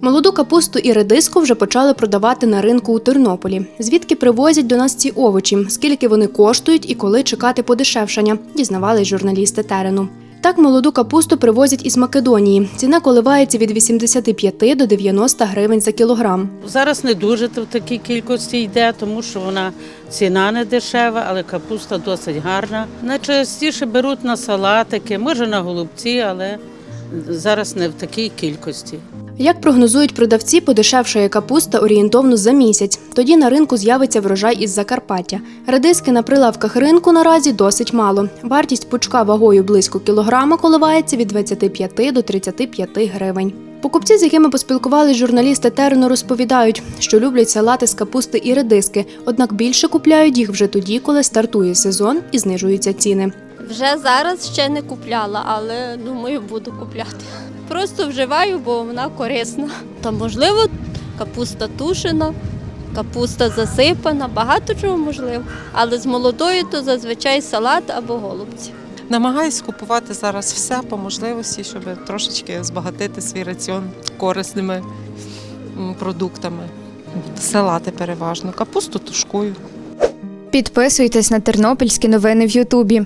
Молоду капусту і редиску вже почали продавати на ринку у Тернополі. Звідки привозять до нас ці овочі, скільки вони коштують і коли чекати подешевшання, дізнавались журналісти терену. Так, молоду капусту привозять із Македонії. Ціна коливається від 85 до 90 гривень за кілограм. Зараз не дуже в такій кількості йде, тому що вона ціна не дешева, але капуста досить гарна. Найчастіше беруть на салатики, може на голубці, але зараз не в такій кількості. Як прогнозують продавці, подешевшає капуста орієнтовно за місяць. Тоді на ринку з'явиться врожай із Закарпаття. Редиски на прилавках ринку наразі досить мало. Вартість пучка вагою близько кілограма коливається від 25 до 35 гривень. Покупці, з якими поспілкувались журналісти терену, розповідають, що люблять салати з капусти і редиски, однак більше купляють їх вже тоді, коли стартує сезон і знижуються ціни. Вже зараз ще не купляла, але думаю, буду купляти. Просто вживаю, бо вона корисна. Та можливо, капуста тушена, капуста засипана, багато чого можливо. Але з молодою то зазвичай салат або голубці. Намагаюсь купувати зараз все по можливості, щоб трошечки збагатити свій раціон корисними продуктами. Салати переважно, капусту тушкую. Підписуйтесь на тернопільські новини в Ютубі.